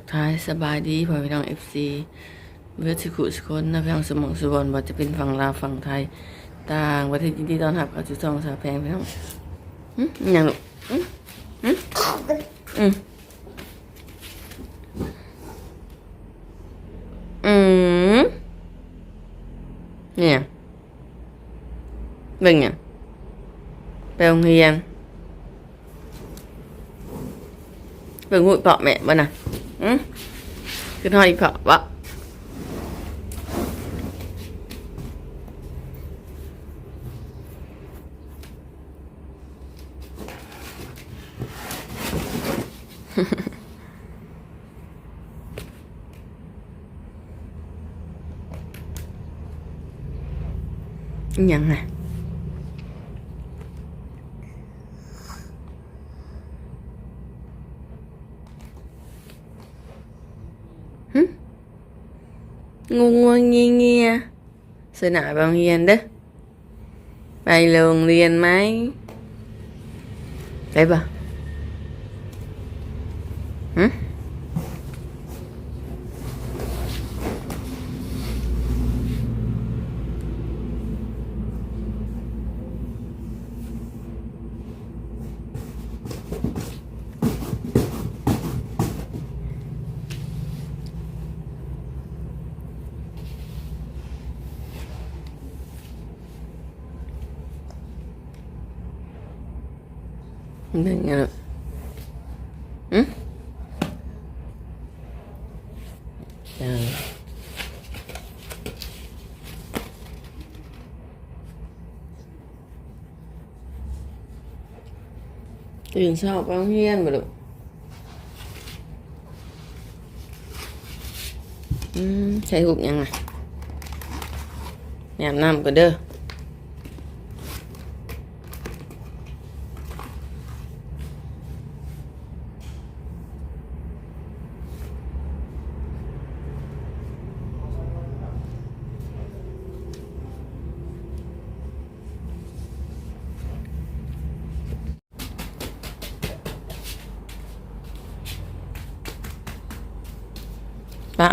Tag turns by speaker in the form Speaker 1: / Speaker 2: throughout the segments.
Speaker 1: ทักทายสบายดีพ่อพี่น้องเอฟซีเวทสิคุสคนนะพี่น้องสมองสุบอลว่าจะเป็นฝั่งลาวฝั่งไทย ต่างประเทศยินดีต้อนรับเข้าสู่ช่องสาวแพงพี่น้องอย่างลูกอืมอืมเนี่ยเบิ่งเนี่ยไปโรงเรียนเบิ่งหูเปาะแม่บ่น่ะอืมคือทอดอีเปาะบ่อิหยังน่ะงูงูเงียเงียสนามไปโรง เรียนเด้อไปโรงเรีย เบิ่งอะหึเออตื่นเช้าไปโรงเรียนบ่ลูก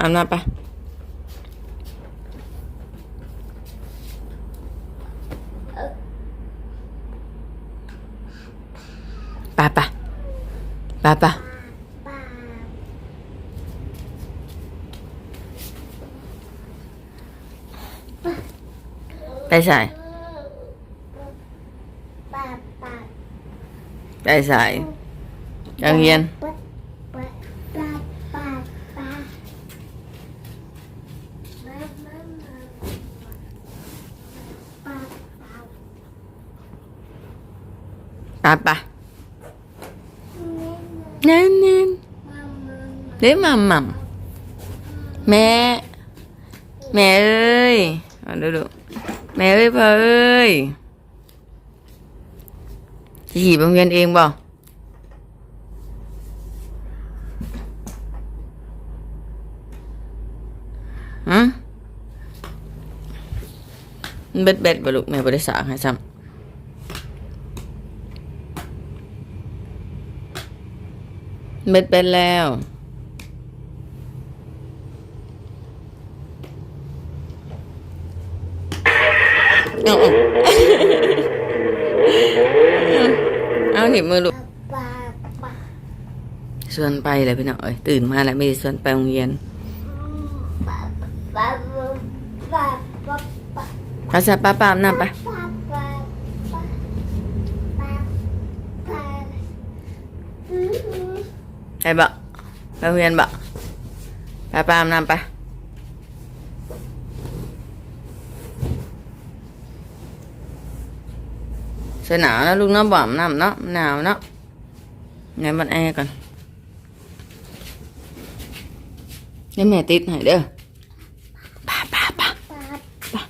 Speaker 1: อืมใส่หุบยังไงแนมน้ำก็เด้อไปอาบน้ำไปไปไปไปไปไปใส่ไปใส่ยังเรียน ไปไปนั่นนั่นเด้มัมมัมแม่ แม่เอ้ยดูดูแม่เอ้ยพ่อเอ้ยจะขี่โรงเรียนเองบ่ฮะมันเบ็ดเบ็ดบ่ลูกแม่บ่ได้สาให้ซ้ำ เม็ดเป็นแล้ว เอาเอาเอาหนีบมือลูกส่วนไปเลยพี่น้องเอ้ยตื่นมาแล้วไม่ได้ส่วนไปโรงเรียนภาษาป้าป้าอาบน้ำไป ไปบ่ไปเรียนบ่ไปปามนำไปเสหนาวนะลูกเนาะบ่อาบน้ำเนาะหนาวเนาะไหนมันแอร์ก่อนนี่แม่ติดไหนเด้อป้าป้าป้าป้า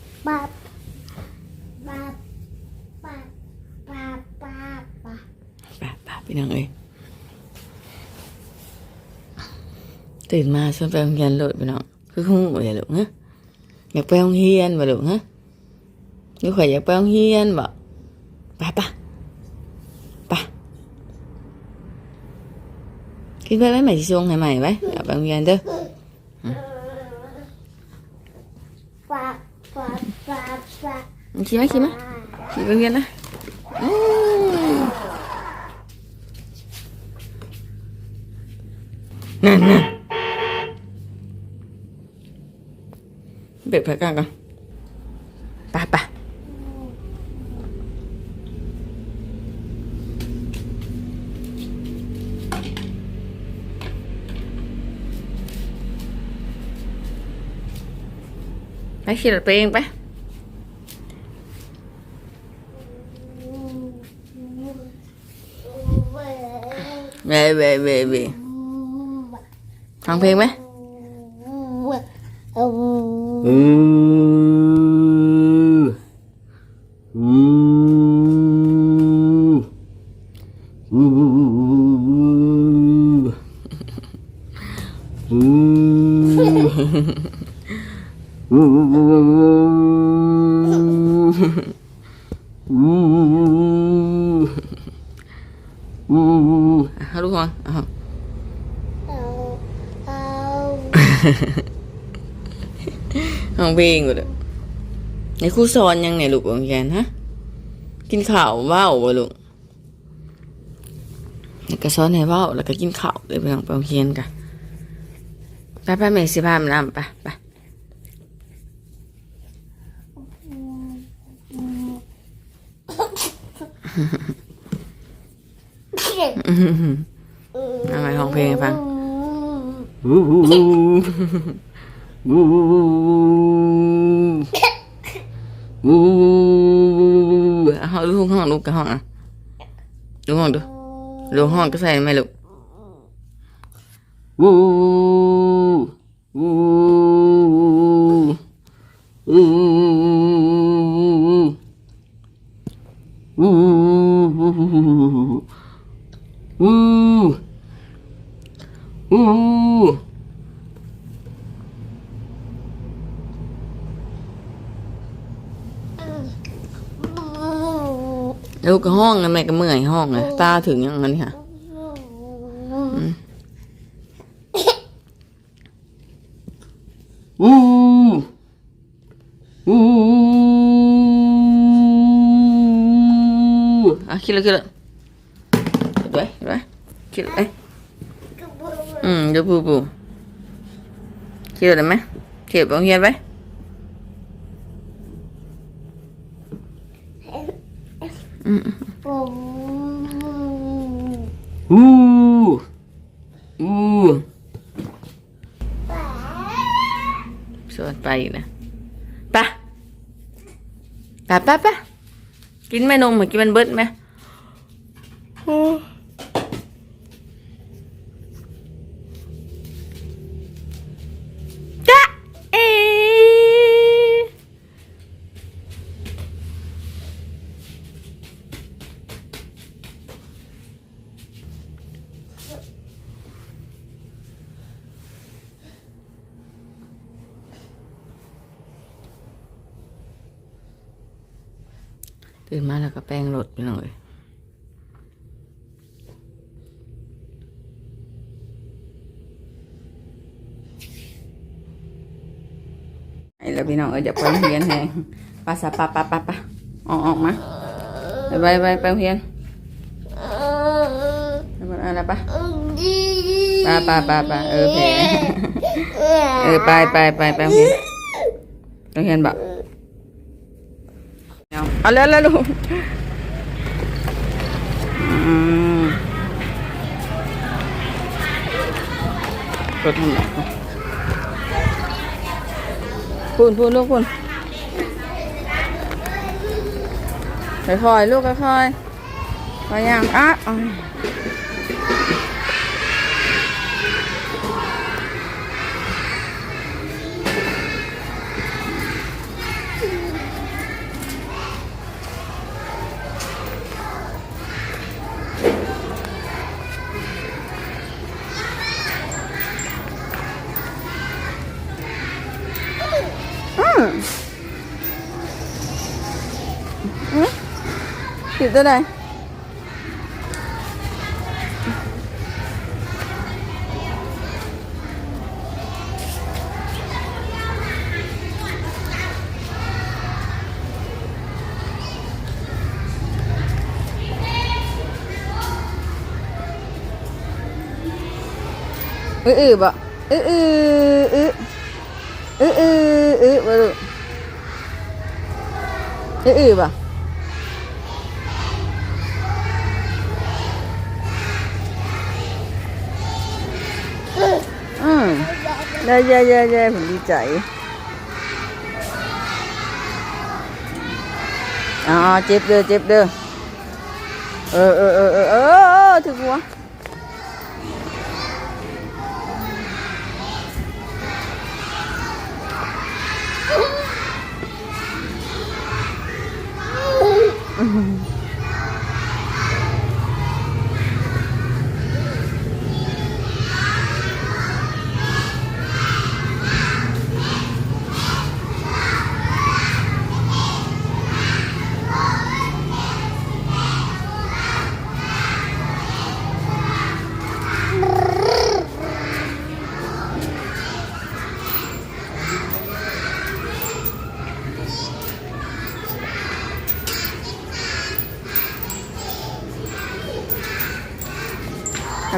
Speaker 1: ป้าพี่น้องเอ้ย ตื่นมาส่วนไปโรงเรียนโหลดพี่น้องคือคงเลยลูกฮะอยากไปโรงเรียนบ่ลูกฮะลูกข่อยอยากไปโรงเรียนบ่ไปปะไปกินไปไหมใหม่สิช่วงให้ใหม่ไว้เอากไปโรงเรียนเด้อขี่ไหมขี่ไหมขี่ไปโรงเรียนนะนั่นนั่น เบรกไปกันก่อนไปไปไปขี่รถไปเองไปเว่เว่เว่เว่ฟังเพลงไหม
Speaker 2: อื ม
Speaker 1: ฟังเพลงกูเด้อในครูสอนยังเนี่ยลูกโรงเรียนฮะ กินข้าวว่าวบ่ลูกแล้วก็สอนให้ว่าวแล้วก็กินข้าวเลยไปโรงไปโรงเรียนกันไปไปแม่สิพามันนำไปไปเอาไปห้องเพลงให้ฟัง
Speaker 3: อื ออืออือ
Speaker 1: เอาลูกห้องลูกกับห้องอะลูกห้องดูลูกห้องก็ใส่ไหมลูก
Speaker 3: อืออืออืออืออือ
Speaker 1: ลูกกับห้องนะแม่ก็เมื่อยห้องเลยตาถึงยังไงนี่ค่ะ
Speaker 3: อืออือ
Speaker 1: อะคิดเลยคิดเลยคิดไว้คิดไว้คิดไว้อืมเดี๋ยวปูปูคิดได้ไหมคิดไปโรงเรียนไป
Speaker 2: ปะ
Speaker 1: ปะปกินแม่นมเหมือนกินมันเบิดไหม แล้วพี่น้องเออจะไปโรงเรียนแหงปาสะปะปะปะปะออกออกมาไปไปไปโรงเรียนไปอะไรปะปะปะปะปะเออแผลเออไปไปไปไปโรงเรียนโรงเรียนบอกเอาแล้วแล้วลูกอืมกดทำไม คุณพูดลูกคุณค่อยๆลูกค่อยๆพยายามอะ Hả? Tới đây. Ư ư, bọ. Ư ư ư ư ư ư, bọ. Ư ư, bọ. ได้เย่เย่เย่ผมดีใจอ๋อเจ็บเด้อเจ็บเด้อเออเออเออเออเออเออถึงหัวทำ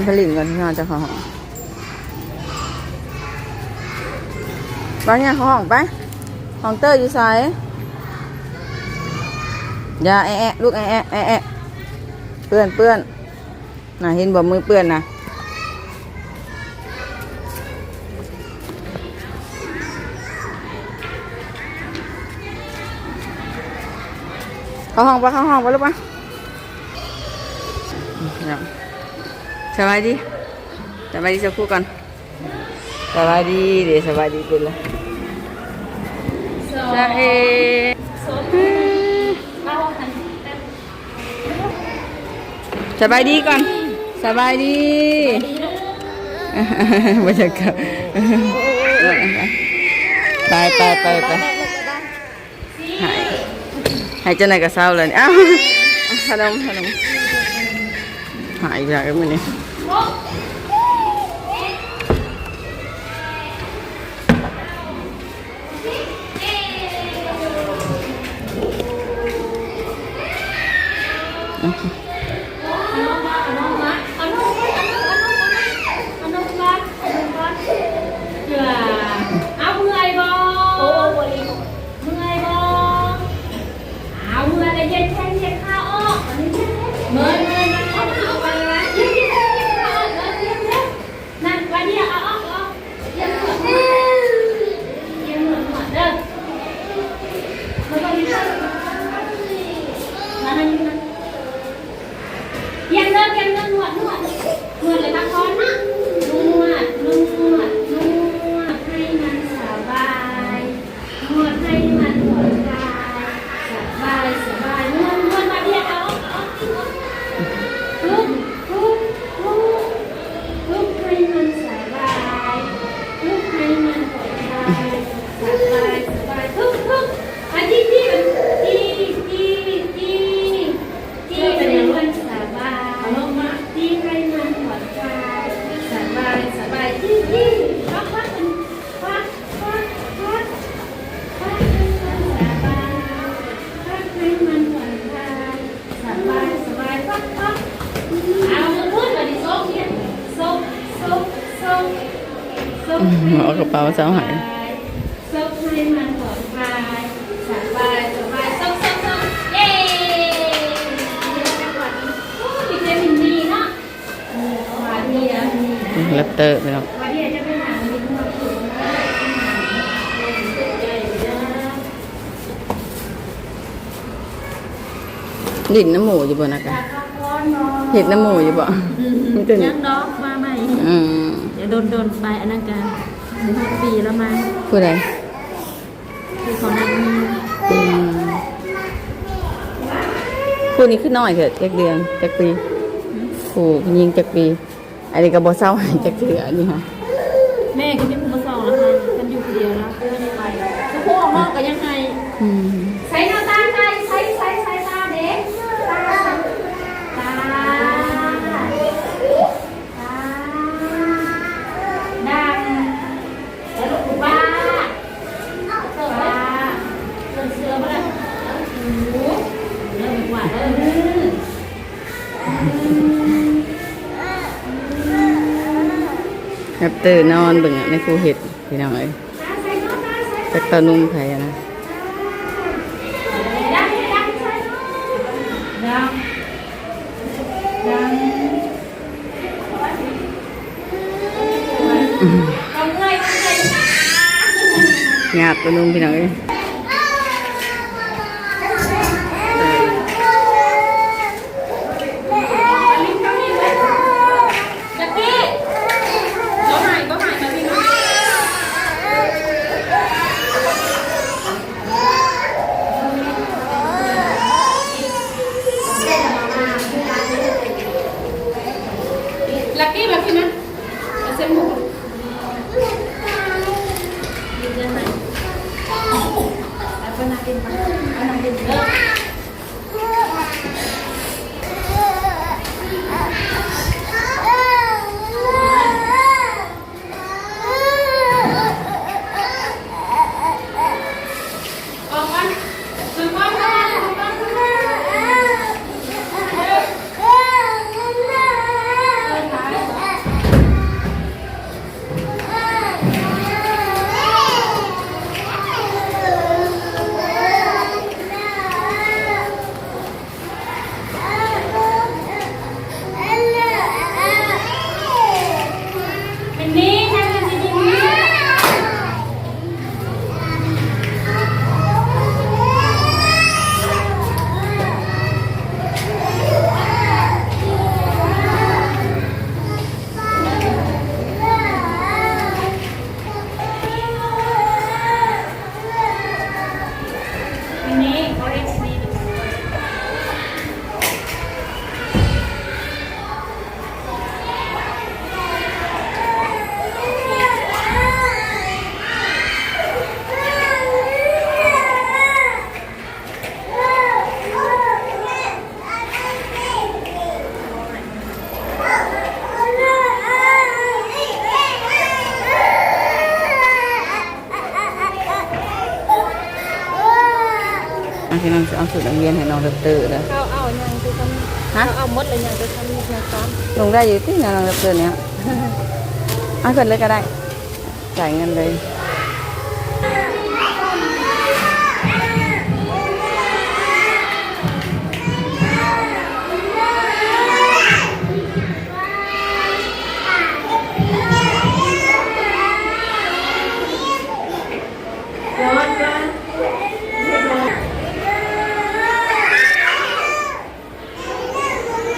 Speaker 1: ผลิตก่อนที่เราจะเข้าห้องไปเนี่ยเข้าห้องไปห้องเตอร์อยู่ไสายอย่าแอะแอะลูกแอะแอะแอะแอะเปื้อนเปื้อนน่ะเห็นบ่มือเปื้อนนะเข้าห้องไปเข้าห้องไปลูกปเนี่ย สบายดีสบายดีสักครู่ก่อนสบายดีเดี๋ยวสบายดีเป็นเลยจะเอสบายดีก่อนสบายดีบรรยากาศไปไปไปไปหายหายจะไหนกับเศร้าเลยอ้าวขนมขนมหายไปแล้วมันนี่
Speaker 4: เแร
Speaker 1: ป
Speaker 4: เต
Speaker 1: อร์ไปแล้ว
Speaker 4: หวานดีจะเป็นหางดีขึ้นมาถูกนะ
Speaker 1: ลิ้นน้ำหมูอยู่บนอากาศเห็ดน้ำหมูอยู่บ่มันตัวนี้
Speaker 5: ยังดอกมาใหม่
Speaker 1: อืม
Speaker 5: เดี๋ยวโดนโดนไปอันนั้นกันห้าปีแล้วมา
Speaker 1: ผู้ใด
Speaker 5: คือเขานั่ง
Speaker 1: อืมผู้นี้ขึ้นน้อยเถอะจักเดือนจักปีผู้ยิงจักปี อันนี้ก็บ่เศร้าหายจักเดือนอันนี้ค่ะ
Speaker 5: แม่ก็มีผู้มาส่องแล้วค่ะกันอยู่คนเดียวแล้วไม่ได้ไปทุกพวกห้องก็ยังไง
Speaker 1: อืม
Speaker 4: ใช้หน้าตาตาใช้ใช้ใช้ตาเด็กตาตาตาดังแล้วลูกคุณป้าเสือป้าเสือเสือมาเลยโอ้โหเริ่มกว่าเริ่ ม
Speaker 1: ครับตื่นนอนเบิ่งในคูเห็ดพี่น้องเอ้ยจากตานุ่มไผอะนะ
Speaker 4: ดังดังใช่ดังดังต้องเงยา
Speaker 1: บตานุ่มพี่น้องเอ้ย
Speaker 4: สู
Speaker 1: ตรนักเรียนให้น้องเตื่นเลย
Speaker 5: เขาเอายังจะทำ
Speaker 1: ฮะ
Speaker 5: เขาเอาหมดเลยยังจะทำยังซ้อม
Speaker 1: ลงได้อยู่ที่น้องเตื่นเนี้ยเอาขึ้นเลยก็ได้ จ่ายเงินเลย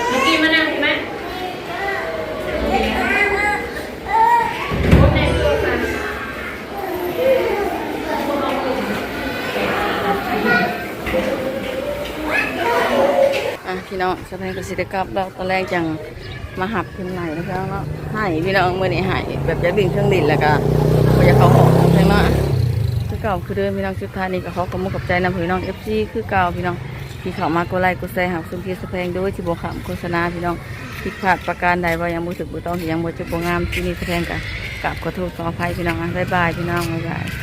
Speaker 4: เมื่อกี้มานั่งเห็นไหมคนไหนตัวสั่น
Speaker 1: อะพี่ น้องสะพานกสิกรรมเราตอนแรกจังมาหับขึ้นไหลนะครับเนาะให้พี่น้องมื่อนี้ให้แบบจะดิ่งเครื่องดินแล้วก็บ่จะเขาหอมใช่ไหมคือเก่าคือเดิมพี่น้องสุดท้ายนี้ก็เขาขอมุกกับใจนำพี่น้องเอฟซีคือเก่าพี่น้องที่เขามาก็ไลค์ก็แชร์หักสุนทีสแพงด้วยที่บวขำโฆษณาพี่น้องผิดพลาดประการใดว่ายังบ่ถึกบ่ต้องยังบ่จะบ่งามที่นี่สะแพงกันกราบขอโทษขออภัยพี่น้องบ๊ายบายพี่น้องบ๊ายบาย